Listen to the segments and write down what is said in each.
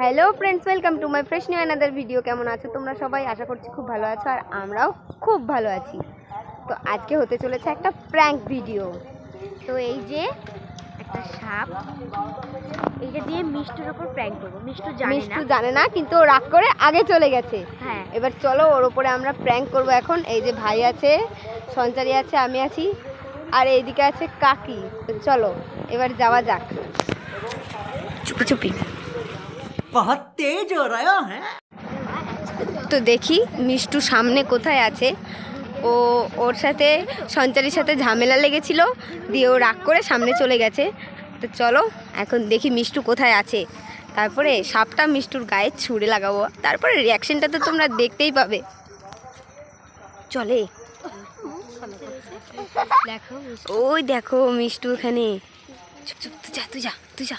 Hello friends welcome to my fresh new another video কেমন আছো তোমরা সবাই? আশা করছি খুব ভালো আছো আর আমরাও খুব ভালো আছি। তো আজকে হতে চলেছে একটা প্র্যাঙ্ক ভিডিও তো এই যে একটা সাপ এইটা দিয়ে মিষ্টির ওপর প্র্যাঙ্ক করব। মিষ্টু জানে না। মিষ্টু জানে না কিন্তু ও রাগ করে আগে চলে গেছে। হ্যাঁ। এবার চলো ওর ওপরে আমরা প্র্যাঙ্ক করব এখন। এই যে ভাই আছে সঞ্চারী আছে আমি আছি। আর এইদিকে আছে কাকি। তো চলো এবার যাওয়া যাক। চুপি চুপি বহুত তেজ হো রহা হ্যাঁ তো দেখি মিষ্টু সামনে কোথায় আছে ও ওর সাথে সঞ্চারীর সাথে ঝামেলা লেগেছিল দিয়ে ও রাগ করে সামনে চলে গেছে। তো চলো এখন দেখি মিষ্টু কোথায় আছে। তারপরে সাপটা মিষ্টুর গায়ে ছুঁড়ে লাগাবো। তারপরে রিয়াকশনটা তো তোমরা দেখতেই পাবে। চলে। ওই দেখো মিষ্টু ওখানে চুপ চুপ তুই যা তুই যা তুই যা।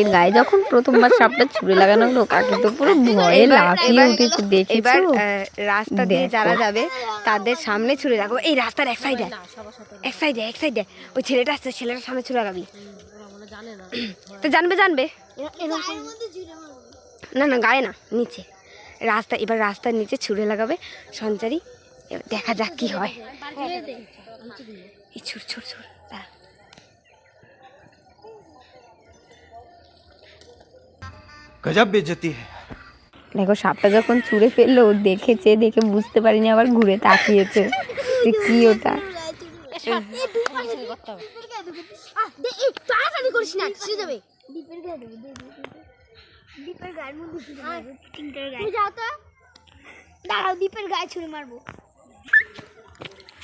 এর গায়ে যখন প্রথমবার সাপটা ছুঁড়ে লাগানো হলো কাকে তো পুরো ভয়ে লাফিয়ে উঠেছে দেখেছ? এবার রাস্তা দিয়ে যারা যাবে তাদের সামনে ছুড়ে রাখব এই রাস্তার এক সাইডে এক সাইডে এক সাইডে ওই ছেলেটা আসছে ছেলেটার সামনে ছুড়ে লাগাবি। তো জানবে জানবে। না না গায়ে না নিচে। রাস্তা এবার রাস্তার নিচে ছুঁড়ে লাগাবে। সঞ্চারী এবার দেখা যাক কি হয়। এই ছুট ছুট ছুট গজব বেজতি দেখো, সাপটা যখন ছুঁড়ে ফেলল দেখেছে, দেখে বুঝতে পারিনি, আবার ঘুরে তাকিয়েছে যে কি ওটা।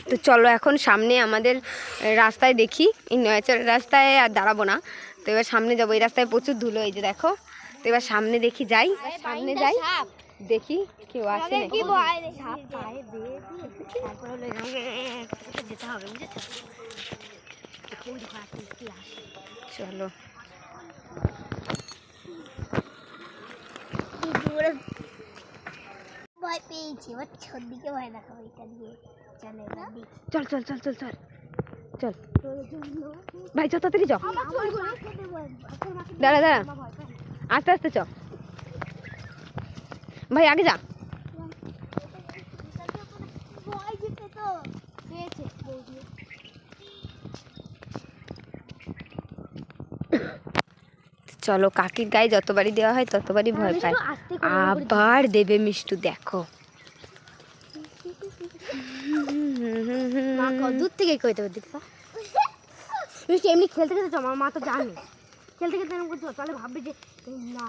তো চলো এখন সামনে আমাদের রাস্তায় দেখি, এই নয়াচর রাস্তায় আর দাঁড়াবো না। তো এবার সামনে যাব, এই রাস্তায় প্রচুর ধুলো, এই যে দেখো। এবার সামনে দেখি যাই। সামনে যাই। দেখি কেউ আছে চলো। ভয় পেয়েছি এবার ভয় দেখাবো এটা দিয়ে। চলে চল চল চল চল চল। ভাই চল তাড়াতাড়ি চল দাঁড়া দাঁড়া। আস্তে আস্তে চ। ভাই আগে যা। চলো কাকির গায়ে যতবারই দেওয়া হয় ততবারই ভয় পায়। আবার দেবে মিষ্টু দেখো। দূর থেকে কইতে হবে দেখো মিষ্টি এমনি খেলতে খেলতে আমার মা তো জানে। খেলতে খেলতে এরকম করছ তাহলে ভাববে যে না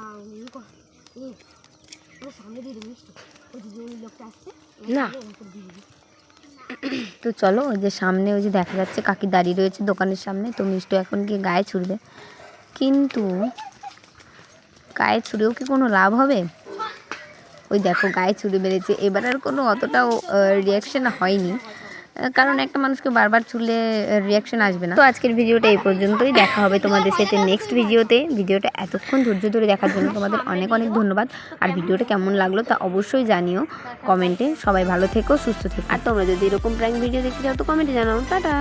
ওর সামনে দিয়ে মিষ্টি ওই যে ওই লোকটা আসছে না। এরকম করে দিয়ে দিবি। তো চলো ওই যে সামনে ওই যে দেখা যাচ্ছে কাকি দাঁড়িয়ে রয়েছে দোকানের সামনে তো মিষ্টু এখন গিয়ে গায়ে ছুড়বে। কিন্তু গায়ে ছুঁড়েও কি কোনো লাভ হবে? ওই দেখো গায়ে ছুঁড়ে বেড়েছে এবার আর কোনো অতটাও রিয়াকশন হয়নি। কারণ একটা মানুষকে বারবার চুলে রিয়াকশন আসবে না। তো আজকের ভিডিওটা এই পর্যন্তই। দেখা হবে তোমাদের সাথে নেক্সট ভিডিওতে। ভিডিওটা এতক্ষণ ধৈর্য ধরে দেখার জন্য তোমাদের অনেক অনেক ধন্যবাদ। আর ভিডিওটা কেমন লাগল তা অবশ্যই জানিও কমেন্টে। সবাই ভালো থেকো, সুস্থ থেকো। আর তোমরা যদি এরকম প্র্যাঙ্ক ভিডিও দেখতে চাও তো কমেন্টে জানাও। টাটা!